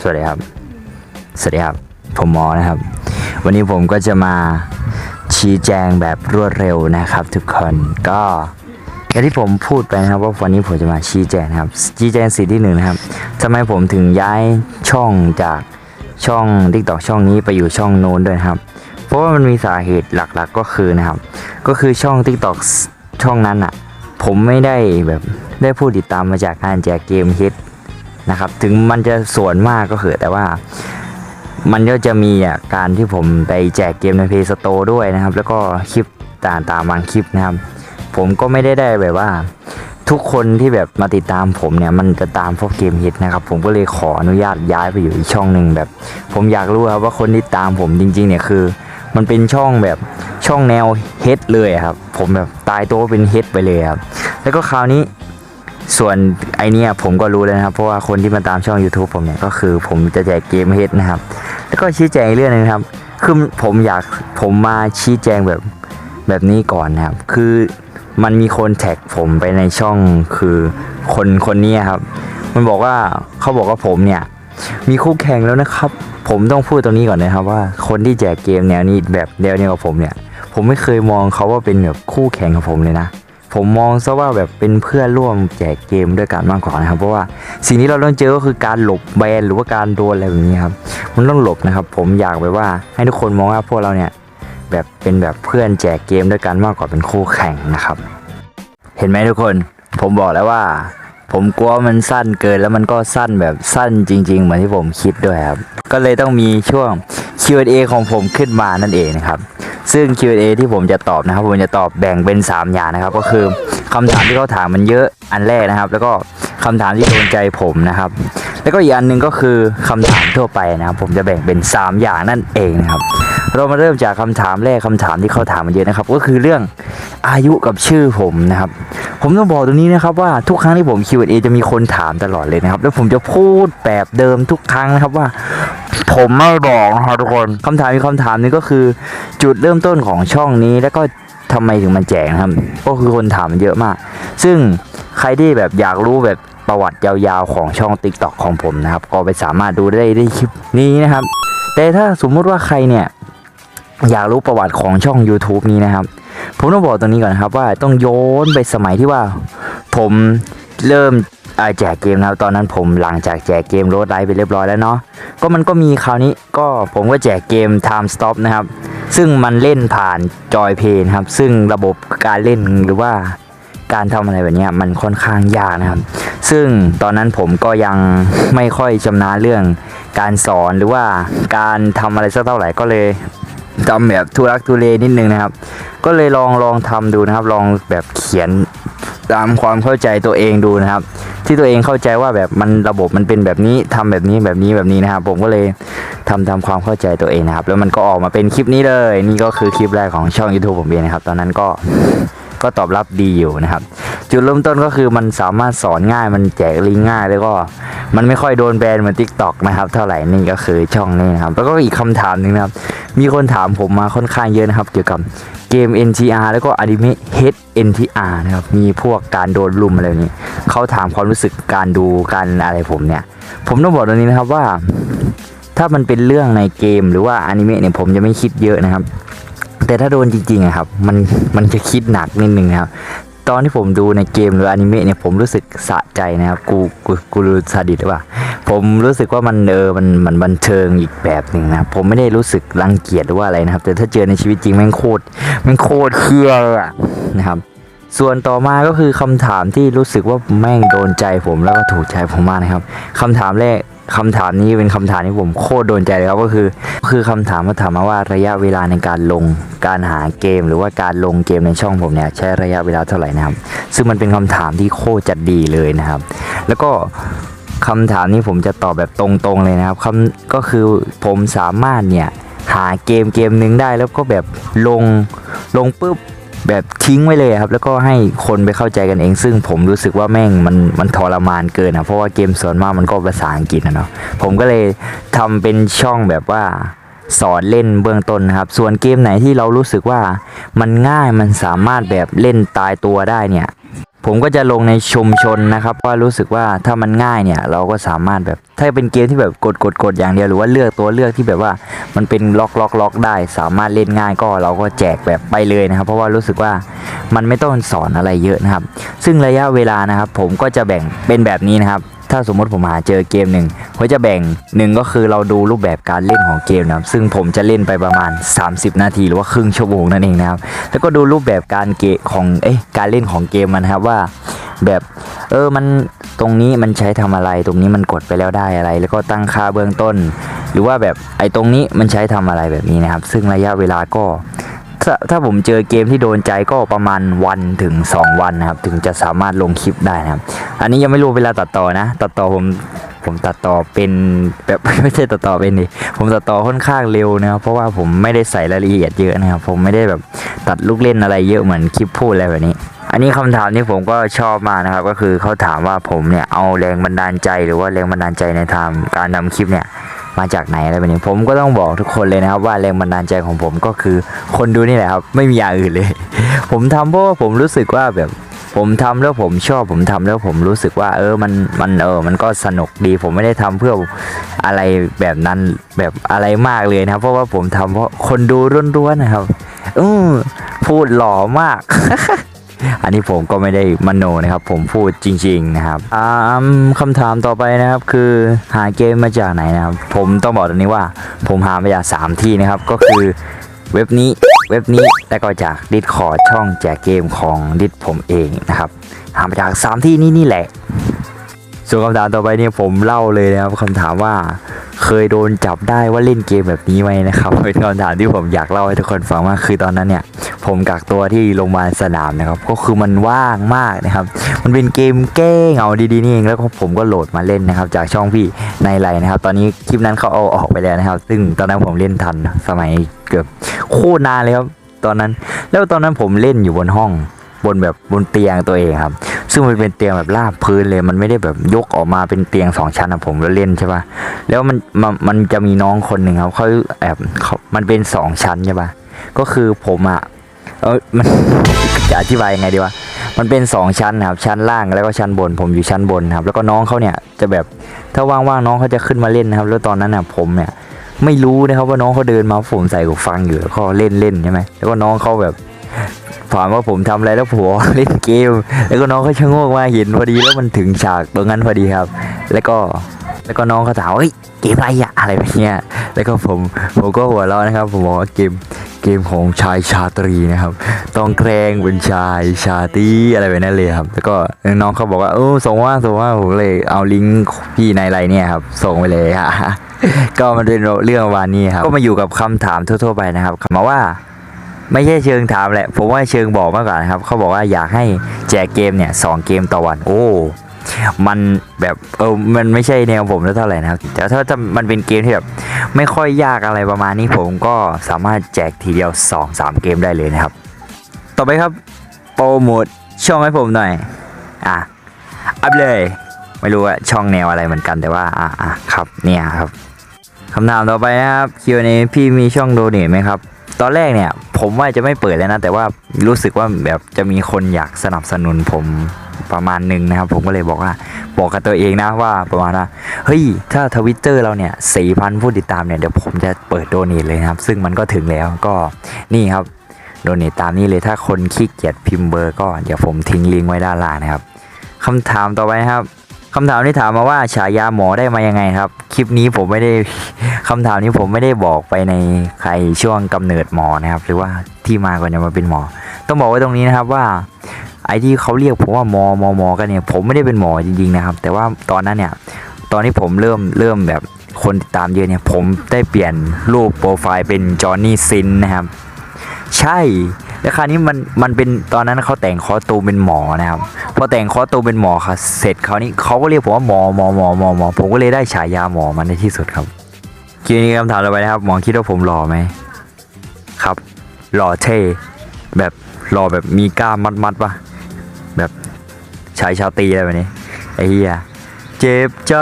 สวัสดีครับ สวัสดีครับ ผมหมอนะครับ วันนี้ผมก็จะมาชี้แจงแบบรวดเร็วนะครับ ทุกคนก็อย่างที่ผมพูดไปนะครับ ว่าวันนี้ผมจะมาชี้แจงครับ ชี้แจงสิ่งที่หนึ่งนะครับทำไมผมถึงย้ายช่องจากช่อง t ิ k t o k ช่องนี้ไปอยู่ช่องโน้นด้วยครับ เพราะว่ามันมีสาเหตุหลักๆก็คือนะครับ ก็คือช่อง t ิ k t o k ช่องนั้นอะ ผมไม่ได้แบบได้ผู้ติดตามมาจากการแจกเกมฮิต นะครับ ถึงมันจะส่วนมากก็เถอะแต่ว่ามันก็จะมีอะการที่ผมไปแจกเกมใน Play Store ด้วยนะครับ แล้วก็คลิปต่างๆบางคลิปนะครับ ผมก็ไม่ได้ได้แบบว่า ทุกคนที่แบบมาติดตามผมเนี่ย มันจะตามพวกเกมฮิตนะครับ ผมก็เลยขออนุญาตย้ายไปอยู่อีกช่องหนึ่งแบบ ผมอยากรู้ครับว่าคนที่ตามผมจริง ๆ เนี่ยคือ มันเป็นช่องแบบช่องแนวเฮดเลยครับ ผมแบบตายตัวเป็นเฮดไปเลยครับแล้วก็คราวนี้ ส่วนไอเนี้ยผมก็รู้แล้วนะครับ เพราะว่าคนที่มาตามช่อง YouTube ผมเนี่ยก็คือผมจะแจกเกมเฮดนะครับ แล้วก็ชี้แจงเรื่องหนึงครับ คือผมอยากผมมาชี้แจงแบบแบบนี้ก่อนนะครับ คือมันมีคนแท็กผมไปในช่องคือคนคนนี้ครับ มันบอกว่าเขาบอกว่าผมเนี่ยมีคู่แข่งแล้วนะครับ ผมต้องพูดตรงนี้ก่อนนะครับว่าคนที่แจกเกมแนวนี้แบบแนวเดียวกับผมเนี่ย ผมไม่เคยมองเขาว่าเป็นแบบคู่แข่งกับผมเลยนะ ผมมองซะว่าแบบเป็นเพื่อนร่วมแจกเกมด้วยกันมากกว่านะครับ เพราะว่าสิ่งที่เราต้องเจอก็คือการหลบแบนหรือว่าการโดนอะไรแบบนี้ครับมันต้องหลบนะครับ ผมอยากแบบว่าให้ทุกคนมองว่าพวกเราเนี่ยแบบเป็นแบบเพื่อนแจกเกมด้วยกันมากกว่าเป็นคู่แข่งนะครับ เห็นไหมทุกคน ผมบอกแล้วว่า ผมกลัวมันสั้นเกินแล้วมันก็สั้นแบบสั้นจริง ๆ เหมือนที่ผมคิดด้วยครับ ก็เลยต้องมีช่วง Q&A ของผมขึ้นมานั่นเองนะครับ ซึ่ง Q&A ที่ผมจะตอบนะครับ ผมจะตอบแบ่งเป็น 3 อย่างนะครับ ก็คือคำถามที่เขาถามมันเยอะอันแรกนะครับ แล้วก็คำถามที่โดนใจผมนะครับ แล้วก็อีกอันหนึ่งก็คือคำถามทั่วไปนะครับ ผมจะแบ่งเป็น 3 อย่างนั่นเองนะครับ เรามาเริ่มจากคำถามแรกคำถามที่เขาถามมาเยอะนะครับ ก็คือเรื่องอายุกับชื่อผมนะครับ ผมต้องบอกตรงนี้นะครับว่าทุกครั้งที่ผม Q&A จะมีคนถามตลอดเลยนะครับ แล้วผมจะพูดแบบเดิมทุกครั้งนะครับว่า ผมไม่บอกนะครับทุกคนคำถามมีคำถามนึงก็คือ จุดเริ่มต้นของช่องนี้แล้วก็ทำไมถึงมันแจกครับ ก็คือคนถามมันเยอะมาก ซึ่งใครที่แบบอยากรู้แบบประวัติยาวๆของช่อง Tik t o k ของผมนะครับ ก็ไปสามารถดูได้ในคลิปนี้นะครับ แต่ถ้าสมมุติว่าใครเนี่ยอยากรู้ประวัติของช่อง YouTube นี้นะครับ ผมต้องบอกตรงนี้ก่อนครับว่าต้องโยนไปสมัยที่ว่า ผมเริ่ม แจกเกมนะครับตอนนั้นผมหลังจากแจกเกมโรดไลท์ไปเรียบร้อยแล้วเนาะก็มันก็มีคราวนี้ก็ผมก็แจกเกม Time Stop นะครับ ซึ่งมันเล่นผ่านจอยเพนครับ ซึ่งระบบการเล่นหรือว่าการทำอะไรแบบนี้มันค่อนข้างยากนะครับ ซึ่งตอนนั้นผมก็ยังไม่ค่อยชำนาญเรื่องการสอนหรือว่าการทำอะไรสักเท่าไหร่ก็เลยทำแบบทุรักทุเลนิดนึงนะครับ ก็เลยลองลองทำดูนะครับ ลองแบบเขียน ตามความเข้าใจตัวเองดูนะครับ ที่ตัวเองเข้าใจว่าแบบมันระบบมันเป็นแบบนี้ทำแบบนี้แบบนี้แบบนี้นะครับ ผมก็เลยทำตามความเข้าใจตัวเองนะครับ แล้วมันก็ออกมาเป็นคลิปนี้เลย นี่ก็คือคลิปแรกของช่อง YouTube ผมเองนะครับ ตอนนั้นก็ ก็ตอบรับดีอยู่นะครับ จุดเริ่มต้นก็คือมันสามารถสอนง่ายมันแจกลิงก์ง่ายแล้วก็มันไม่ค่อยโดนแบนเหมือน Tik t o อกนะครับ เท่าไหร่นี่ก็คือช่องนี้นะครับ แล้วก็อีกคำถามหนึ่งนะครับ มีคนถามผมมาค่อนข้างเยอะนะครับ เกี่ยวกับเกม NTR แล้วก็อนิเมะ Het NTR นะครับ มีพวกการโดนลุมอะไรนี้เขาถามความรู้สึกการดูการอะไรผมเนี่ย ผมต้องบอกตรงนี้นะครับว่า ถ้ามันเป็นเรื่องในเกมหรือว่าอนิเมะเนี่ยผมจะไม่คิดเยอะนะครับ แต่ถ้าโดนจริงๆอะครับ มันมันจะคิดหนักนิดนึงนะครับ ตอนที่ผมดูในเกมหรืออนิเมะเนี่ยผมรู้สึกสะใจนะครับกูกูกูรู้ซาดิสหรือเปล่าผมรู้สึกว่ามันเออมันมันบันเทิงอีกแบบหนึ่งนะผมไม่ได้รู้สึกรังเกียจหรือว่าอะไรนะครับ แต่ถ้าเจอในชีวิตจริงแม่งโคตรแม่งโคตรเครียดอะนะครับส่วนต่อมาก็คือคำถามที่รู้สึกว่าแม่งโดนใจผมแล้วก็ถูกใจผมมากนะครับคำถามแรก คำถามนี้เป็นคำถามที่ผมโคตรโดนใจเลยครับก็คือ คือคำถามมาถามมาว่าระยะเวลาในการลงการหาเกม หรือว่าการลงเกมในช่องผมเนี่ยใช้ระยะเวลาเท่าไหร่นะครับ ซึ่งมันเป็นคำถามที่โคตรจะดีเลยนะครับ แล้วก็คำถามนี้ผมจะตอบแบบตรงๆเลยนะครับคำก็คือผมสามารถเนี่ยหาเกมเกมหนึงได้แล้วก็แบบลงลงปุ๊บ แบบทิ้งไว้เลยครับ แล้วก็ให้คนไปเข้าใจกันเอง ซึ่งผมรู้สึกว่าแม่งมันมันทรมานเกินนะเพราะว่าเกมส่วนมากมันก็ภาษาอังกฤษนะเนาะผมก็เลยทำเป็นช่องแบบว่าสอนเล่นเบื้องต้นนะครับ ส่วนเกมไหนที่เรารู้สึกว่ามันง่ายมันสามารถแบบเล่นตายตัวได้เนี่ย ผมก็จะลงในชุมชนนะครับว่ารู้สึกว่าถ้ามันง่ายเนี่ยเราก็สามารถแบบถ้าเป็นเกมที่แบบกดกดกดอย่างเดียวหรือว่าเลือกตัวเลือกที่แบบว่ามันเป็นล็อกล็อกล็อกได้ สามารถเล่นง่ายก็เราก็แจกแบบไปเลยนะครับ เพราะว่ารู้สึกว่ามันไม่ต้องสอนอะไรเยอะนะครับ ซึ่งระยะเวลานะครับ ผมก็จะแบ่งเป็นแบบนี้นะครับ ถ้าสมมติผมหาเจอเกมหนึ่งผมจะแบ่งหนึ่งก็คือเราดูรูปแบบการเล่นของเกมนะครับซึ่งผมจะเล่นไปประมาณ 30 นาทีหรือว่าครึ่งชั่วโมงนั่นเองนะครับแล้วก็ดูรูปแบบการเกมของเอ๊ะการเล่นของเกมมันะครับว่าแบบเออมันตรงนี้มันใช้ทำอะไร ตรงนี้มันกดไปแล้วได้อะไร แล้วก็ตั้งค่าเบื้องต้น หรือว่าแบบไอ้ตรงนี้มันใช้ทำอะไรแบบนี้นะครับ ซึ่งระยะเวลาก็ ถ้าผมเจอเกมที่โดนใจก็ประมาณวันถึง 2 วันนะครับ ถึงจะสามารถลงคลิปได้นะครับ อันนี้ยังไม่รู้เวลาตัดต่อนะ ตัดต่อผมผมตัดต่อเป็นแบบไม่ใช่ตัดต่อเป็นดิผมตัดต่อค่อนข้างเร็วนะครับ เพราะว่าผมไม่ได้ใส่รายละเอียดเยอะนะครับ ผมไม่ได้แบบตัดลูกเล่นอะไรเยอะเหมือนคลิปพูดอะไรแบบนี้ อันนี้คำถามที่ผมก็ชอบมากนะครับ ก็คือเขาถามว่าผมเนี่ยเอาแรงบันดาลใจหรือว่าแรงบันดาลใจในทางการทำคลิปเนี่ย มาจากไหนอะไรแบบนี้ผมก็ต้องบอกทุกคนเลยนะครับ ว่าแรงบันดาลใจของผมก็คือคนดูนี่แหละครับ ไม่มีอย่างอื่นเลย ผมทำเพราะว่าผมรู้สึกว่าแบบผมทำแล้วผมชอบผมทำแล้วผมรู้สึกว่า เออมันมันเออมันก็สนุกดี ผมไม่ได้ทำเพื่ออะไรแบบนั้นแบบอะไรมากเลยนะครับ เพราะว่าผมทำเพราะคนดูล้วนๆนะครับ อือพูดหล่อมาก อันนี้ผมก็ไม่ได้มโนนะครับ ผมพูดจริง ๆนะครับอ่าคำถามต่อไปนะครับ คือหาเกมมาจากไหนนะครับ ผมต้องบอกตรงนี้ว่า ผมหามาจากสามที่นะครับ ก็คือเว็บนี้เว็บนี้และก็จากดิสคอร์ดช่องแจกเกมของดิสผมเองนะครับ หามาจากสามที่นี่นี่แหละ ส่วนคำถามต่อไปเนี่ยผมเล่าเลยนะครับคำถามว่าเคยโดนจับได้ว่าเล่นเกมแบบนี้ไหมนะครับเป็นคำถามที่ผมอยากเล่าให้ทุกคนฟังว่าคือตอนนั้นเนี่ย ผมกักตัวที่โรงพยาบาลสนามนะครับ ก็คือมันว่างมากนะครับ มันเป็นเกมแก้เหงาดีๆนี่เองแล้วก็ผมก็โหลดมาเล่นนะครับ จากช่องพี่ในไลน์นะครับ ตอนนี้คลิปนั้นเขาเอาออกไปแล้วนะครับ ซึ่งตอนนั้นผมเล่นทันสมัยเกือบโคตรนานเลยครับตอนนั้น แล้วตอนนั้นผมเล่นอยู่บนห้องบนแบบบนเตียงตัวเองครับ ซึ่งมันเป็นเตียงแบบราบพื้นเลย มันไม่ได้แบบยกออกมาเป็นเตียงสองชั้นนะผมแล้วเล่นใช่ปะแล้วมันมันมันจะมีน้องคนหนึ่งครับเขาแอบเขามันเป็นสองชั้นใช่ปะก็คือผมอะเออมันจะอธิบายยังไงดีวะมันเป็นสองชั้นครับชั้นล่างแล้วก็ชั้นบน ผมอยู่ชั้นบนครับ แล้วก็น้องเขาเนี่ยจะแบบถ้าว่างๆน้องเขาจะขึ้นมาเล่นนะครับ แล้วตอนนั้นน่ะผมเนี่ยไม่รู้นะครับว่าน้องเขาเดินมาผมใส่หูฟังอยู่แล้วก็เล่นเล่นใช่ไหมแล้วก็น้องเขาแบบ ถามว่าผมทำอะไรแล้วผมบอกเล่นเกม แล้วก็น้องเขาชะโงกมาเห็นพอดีแล้วมันถึงฉากตรงนั้นพอดีครับ แล้วก็แล้วก็น้องเขาถามเฮ้ยเกมอะไรอะอะไรแบบเนี้ยแล้วก็ผมผมก็หัวเราะนะครับ ผมบอกว่าเกมเกมของชายชาตรีนะครับ ต้องแกล้งเป็นชายชาตรีอะไรแบบนั้นเลยครับ แล้วก็น้องเขาบอกว่าเออส่งว่าส่งว่าผมเลยเอาลิงก์พี่ในไลน์เนี่ยครับ ส่งไปเลยฮะก็มันเป็นเรื่องวานนี้ครับ ก็มาอยู่กับคำถามทั่ว ๆ ไปนะครับคำมาว่า ไม่ใช่เชิงถามแหละ ผมว่าเชิงบอกมากกว่านครับ เขาบอกว่าอยากให้แจกเกมเนี่ยสองเกมต่อวัน โอ้มันแบบเออมันไม่ใช่แนวผมเท่าไหร่นะครับแต่ถ้ามันเป็นเกมที่แบบไม่ค่อยยากอะไรประมาณนี้ผมก็สามารถแจกทีเดียว 2 3 เกมได้เลยนะครับ ต่อไปครับโปรโมทช่องให้ผมหน่อย อะอัพเลย ไม่รู้ว่าช่องแนวอะไรเหมือนกันแต่ว่าอะอะครับเนี่ยครับคำถามต่อไปนะครับ Q&A พี่มีช่องโดเนทไหมครับ ตอนแรกเนี่ย ผมว่าจะไม่เปิดแล้วนะ แต่ว่ารู้สึกว่าแบบจะมีคนอยากสนับสนุนผมประมาณหนึ่งนะครับ ผมก็เลยบอกว่า บอกกับตัวเองนะว่าประมาณว่าเฮ้ย ถ้าทวิตเตอร์เราเนี่ยสี่พันผู้ติดตามเนี่ยเดี๋ยวผมจะเปิดโดเนทเลยนะครับ ซึ่งมันก็ถึงแล้วก็นี่ครับโดเนทตามนี้เลยถ้าคนขี้เกียจพิมพ์เบอร์ก็เดี๋ยวผมทิ้งลิงก์ไว้ด้านล่างนะครับคำถามต่อไปครับ คำถามที่ถามมาว่าฉายาหมอได้มายังไงครับ คลิปนี้ผมไม่ได้คำถามนี้ผมไม่ได้บอกไปในใครช่วงกำเนิดหมอนะครับ หรือว่าที่มาก่อนจะมาเป็นหมอ ต้องบอกไว้ตรงนี้นะครับว่าไอ้ที่เขาเรียกผมว่าหมอหมอหมอกันเนี่ย ผมไม่ได้เป็นหมอจริงๆนะครับ แต่ว่าตอนนั้นเนี่ย ตอนที่ผมเริ่มเริ่มแบบคนติดตามเยอะเนี่ย ผมได้เปลี่ยนรูปโปรไฟล์เป็นจอห์นนี่ซินนะครับ ใช่ แล้วคราวนี้มันมันเป็นตอนนั้นเขาแต่งคอตูเป็นหมอนะครับพอแต่งคอตูเป็นหมอค่ะเสร็จคราวนี้เขาก็เรียกผมว่าหมอหมอหมอหมอหมอผมก็เลยได้ฉายาหมอมันในที่สุดครับทีนี้คำถามต่อไปนะครับหมอคิดว่าผมหล่อไหมครับ หล่อเท่แบบหล่อแบบมีกล้ามมัดมัดๆปะแบบชายชาวตีอะไรแบบนี้ไอ้เหี้ยเจ็บใจ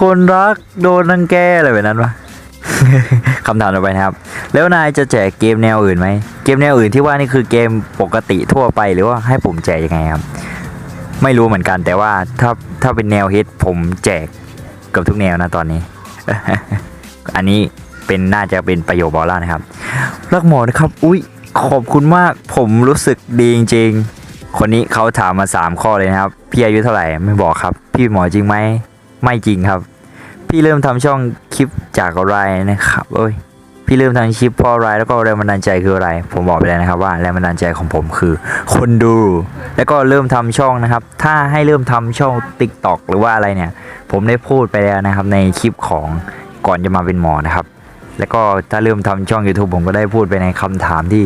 คนรักโดนนังแกอะไรแบบนั้นปะ คำถามต่อไปนะครับ แล้วนายจะแจกเกมแนวอื่นไหม เกมแนวอื่นที่ว่านี่คือเกมปกติทั่วไปหรือว่าให้ผมแจกยังไงครับ ไม่รู้เหมือนกันแต่ว่าถ้าถ้าเป็นแนวฮิตผมแจกเกับทุกแนวนะตอนนี้ อันนี้เป็นน่าจะเป็นประโยคบอกเล่านะครับ รักหมอนะครับ อุ้ยขอบคุณมาก ผมรู้สึกดีจริงๆ คนนี้เขาถามมา 3 ข้อเลยนะครับ พี่อายุเท่าไหร่ไม่บอกครับ พี่หมอจริงไหม ไม่จริงครับ พี่เริ่มทำช่องคลิปจากอะไรนะครับเอ้ยพี่เริ่มทำคลิปเพราะอะไรแล้วก็แรงบันดาลใจคืออะไร ผมบอกไปแล้วนะครับว่าแรงบันดาลใจของผมคือ คนดู แล้วก็เริ่มทำช่องนะครับ ถ้าให้เริ่มทำช่อง Tik t o อกหรือว่าอะไรเนี่ย ผมได้พูดไปแล้วนะครับ ในคลิปของก่อนจะมาเป็นหมอนะครับ แล้วก็ถ้าเริ่มทำช่อง YouTube ผมก็ได้พูดไปในคำถามที่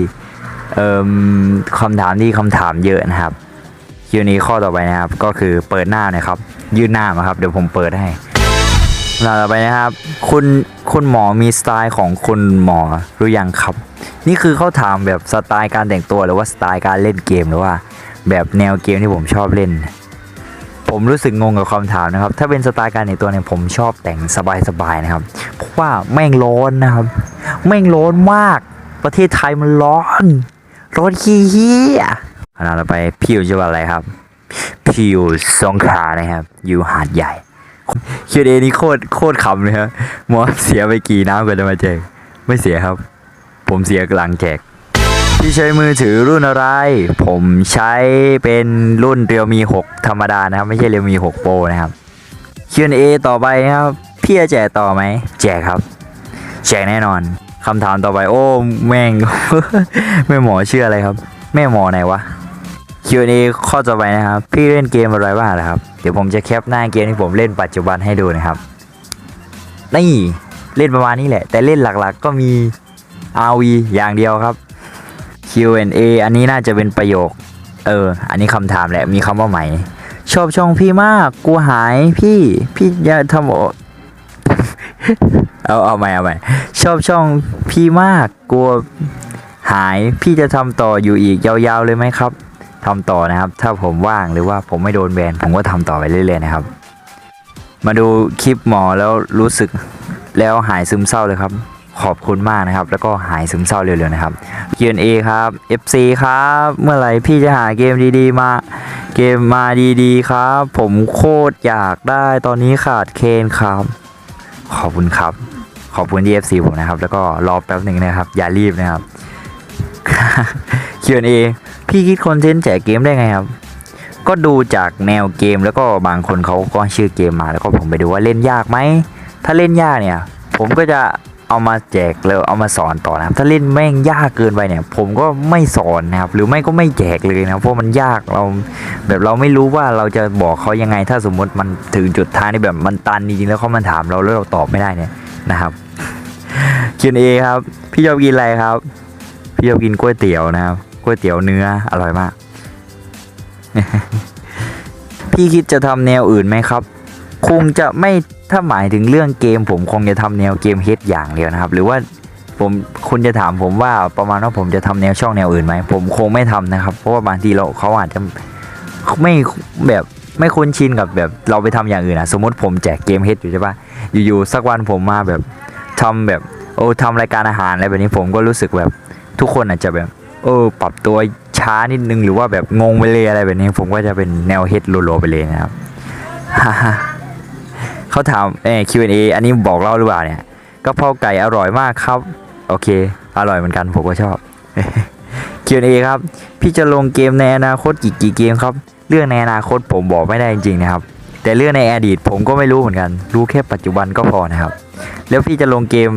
เอ่มคำถามที่คำถามเยอะนะครับคิวนี้ข้อต่อไปนะครับก็คือเปิดหน้านะครับ ยื่นหน้ามาครับเดี๋ยวผมเปิดให้ ลาต่อไปนะครับ คุณคุณหมอมีสไตล์ของคุณหมอหรือยังครับ นี่คือเขาถามแบบสไตล์การแต่งตัวหรือว่าสไตล์การเล่นเกมหรือว่า แบบแนวเกมที่ผมชอบเล่น ผมรู้สึกงงกับคำถามนะครับ ถ้าเป็นสไตล์การแต่งตัวเนี่ยผมชอบแต่งสบายๆนะครับ เพราะว่าแม่งร้อนนะครับ แม่งร้อนมาก ประเทศไทยมันร้อนร้อนขี้เหี้ยขณะต่อไปพี่อยู่จังหวัดอะไรครับ พี่อยู่สงขลานะครับ อยู่หาดใหญ่ คิวเอนี่โคตรโคตรขำเลยครับหมอเสียไปกี่น้ำกว่าจะมาแจก ไม่เสียครับ ผมเสียกลางแจกพี่ใช้มือถือรุ่นอะไร ผมใช้เป็นรุ่นเรียวมี 6 ธรรมดานะครับ ไม่ใช่เรียวมี 6 โปรนะครับ Q&A ต่อไปครับพี่จะแจกต่อไหม แจกครับ แจกแน่นอนคำถามต่อไป โอ้ แม่ง แม่หมอชื่ออะไรครับ แม่หมอไหนวะ Q&A ข้อต่อไปนะครับ พี่เล่นเกมอะไรบ้างนะครับ เดี๋ยวผมจะแคปหน้าเกมที่ผมเล่นปัจจุบันให้ดูนะครับ นี่เล่นประมาณนี้แหละ แต่เล่นหลักๆก็มี RV อย่างเดียวครับ Q&A อันนี้น่าจะเป็นประโยค เออ อันนี้คำถามแหละ มีคำว่าใหม่ชอบช่องพี่มากกลัวหายพี่ พี่อย่าทำโอเอาเอาใหม่เอาใหม่ชอบช่องพี่มาก กลัวหาย พี่จะทำต่ออยู่อีกยาวๆเลยไหมครับ ทำต่อนะครับ ถ้าผมว่างหรือว่าผมไม่โดนแบนผมก็ทำต่อไปเรื่อยๆนะครับ มาดูคลิปหมอแล้วรู้สึกแล้วหายซึมเศร้าเลยครับ ขอบคุณมากนะครับ แล้วก็หายซึมเศร้าเร็วๆนะครับ Q&A ครับ FC ครับ เมื่อไหร่พี่จะหาเกมดีๆมาเกมมาดีๆครับ ผมโคตรอยากได้ตอนนี้ขาดเคนครับ ขอบคุณครับ ขอบคุณที่ FC ผมนะครับ แล้วก็รอแป๊บหนึ่งนะครับ อย่ารีบนะครับ Q&A พี่คิดคอนเทนต์แจกเกมได้ไงครับ ก็ดูจากแนวเกมแล้วก็บางคนเขาก็ชื่อเกมมาแล้วก็ผมไปดูว่าเล่นยากไหม ถ้าเล่นยากเนี่ย ผมก็จะเอามาแจกแล้วเอามาสอนต่อนะครับ ถ้าเล่นแม่งยากเกินไปเนี่ย ผมก็ไม่สอนนะครับ หรือไม่ก็ไม่แจกเลยนะครับเพราะมันยากเราแบบเราไม่รู้ว่าเราจะบอกเขายังไง ถ้าสมมติมันถึงจุดท้ายที่แบบมันตันจริงๆแล้วเขามาถามเราแล้วเราตอบไม่ได้เนี่ยนะครับ Q&A ครับ พี่ชอบกินอะไรครับ พี่ชอบกินก๋วยเตี๋ยวนะครับ ก๋วยเตี๋ยวเนื้ออร่อยมาก พี่คิดจะทำแนวอื่นไหมครับ คงจะไม่ถ้าหมายถึงเรื่องเกม ผมคงจะทำแนวเกมเฮดอย่างเดียวนะครับ หรือว่าผมคุณจะถามผมว่าประมาณว่าผมจะทำแนวช่องแนวอื่นไหมผมคงไม่ทำนะครับ เพราะว่าบางทีเราเขาอาจจะไม่แบบไม่คุ้นชินกับแบบเราไปทำอย่างอื่นอะสมมติผมแจกเกมเฮดอยู่ใช่ปะอยู่ๆสักวันผมมาแบบทำแบบโอ้ทำรายการอาหารอะไรแบบนี้ผมก็รู้สึกแบบทุกคนอาจจะแบบ เออปรับตัวช้านิดนึงหรือว่าแบบงงไปเลยอะไรแบบนี้ ผมก็จะเป็นแนวเฮดโลๆไปเลยนะครับเขาถามเออ Q&A อันนี้บอกเล่าหรือเปล่าเนี่ยกะเพราไก่อร่อยมากครับ โอเค อร่อยเหมือนกันผมก็ชอบ Q&A ครับ พี่จะลงเกมในอนาคตกี่กี่เกมครับ เรื่องในอนาคตผมบอกไม่ได้จริงๆนะครับ แต่เรื่องในอดีตผมก็ไม่รู้เหมือนกัน รู้แค่ปัจจุบันก็พอนะครับ แล้วพี่จะลงเกม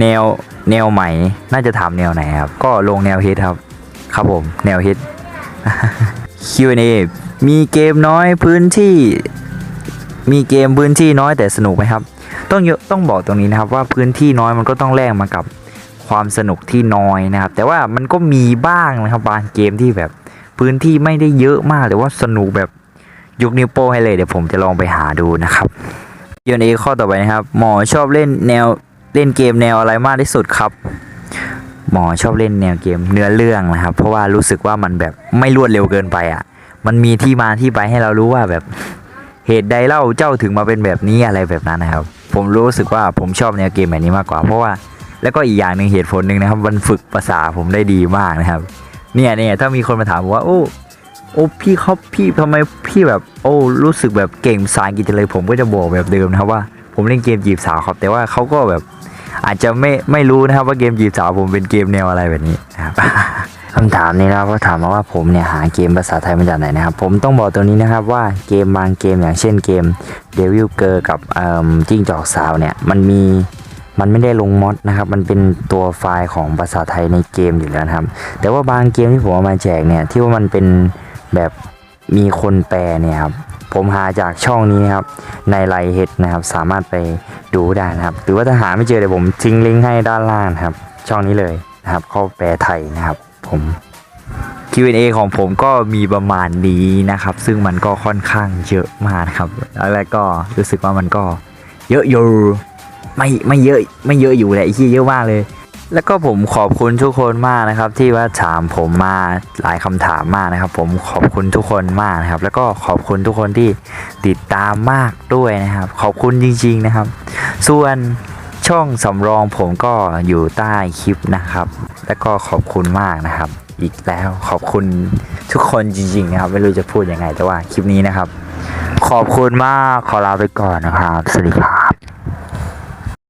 แนว แนวใหม่ น่าจะถามแนวไหนครับ ก็ลงแนวฮิตครับ ครับผม แนวฮิต Q&A มีเกมน้อยพื้นที่ มีเกมพื้นที่น้อยแต่สนุกไหมครับ ต้องต้องบอกตรงนี้นะครับว่าพื้นที่น้อยมันก็ต้องแลกมากับความสนุกที่น้อยนะครับ แต่ว่ามันก็มีบ้างนะครับบางเกมที่แบบพื้นที่ไม่ได้เยอะมากแต่ว่าสนุกแบบยกนิ้วโป้ให้เลยเดี๋ยวผมจะลองไปหาดูนะครับ Q&A ข้อต่อไปนะครับ หมอชอบเล่นแนว เล่นเกมแนวอะไรมากที่สุดครับ หมอชอบเล่นแนวเกมเนื้อเรื่องนะครับ เพราะว่ารู้สึกว่ามันแบบไม่รวดเร็วเกินไปอะ มันมีที่มาที่ไปให้เรารู้ว่าแบบเหตุใดเล่าเจ้าถึงมาเป็นแบบนี้อะไรแบบนั้นนะครับ ผมรู้สึกว่าผมชอบแนวเกมแบบนี้มากกว่า เพราะว่าแล้วก็อีกอย่างหนึ่งเหตุผลหนึ่งนะครับมันฝึกภาษาผมได้ดีมากนะครับ เนี่ยเนี่ยถ้ามีคนมาถามผมว่าโอ้โอ้พี่ครับพี่ทำไมพี่แบบ โอ้รู้สึกแบบเก่งภาษาอังกฤษจังเลยผมก็จะบอกแบบเดิมนะครับว่า ผมเล่นเกมจีบสาวครับ แต่ว่าเขาก็แบบอาจจะไม่ไม่รู้นะครับว่าเกมจีบสาวผมเป็นเกมแนวอะไรแบบนี้นะครับคำถามนี้นะครับก็ถามมาว่าผมเนี่ยหาเกมภาษาไทยมาจากไหนนะครับ ผมต้องบอกตัวนี้นะครับว่าเกมบางเกมอย่างเช่นเกม Devil Girl กับจิ้งจอกสาวเนี่ยมันมีมันไม่ได้ลงมอดนะครับ มันเป็นตัวไฟล์ของภาษาไทยในเกมอยู่แล้วครับ แต่ว่าบางเกมที่ผมเอามาแจกเนี่ยที่ว่ามันเป็นแบบมีคนแปลเนี่ยครับ ผมหาจากช่องนี้นะครับในไลเฮดนะครับ สามารถไปดูได้นะครับ หรือว่าถ้าหาไม่เจอเดี๋ยวผมทิ้งลิงก์ให้ด้านล่างครับ ช่องนี้เลยนะครับ ข้าแปลไทยนะครับ ผม Q&A ของผมก็มีประมาณนี้นะครับ ซึ่งมันก็ค่อนข้างเยอะมากครับแล้วก็รู้สึกว่ามันก็เยอะอยู่ไม่ไม่เยอะไม่เยอะอยู่แหละไอ้ที่เยอะมากเลย แล้วก็ผมขอบคุณทุกคนมากนะครับ ที่ว่าถามผมมาหลายคำถามมากนะครับ ผมขอบคุณทุกคนมากนะครับ แล้วก็ขอบคุณทุกคนที่ติดตามมากด้วยนะครับ ขอบคุณจริง ๆนะครับ ส่วนช่องสำรองผมก็อยู่ใต้คลิปนะครับ แล้วก็ขอบคุณมากนะครับ อีกแล้วขอบคุณทุกคนจริงๆนะครับ ไม่รู้จะพูดยังไงแต่ว่าคลิปนี้นะครับ ขอบคุณมากขอลาไปก่อนนะครับสวัสดีครับ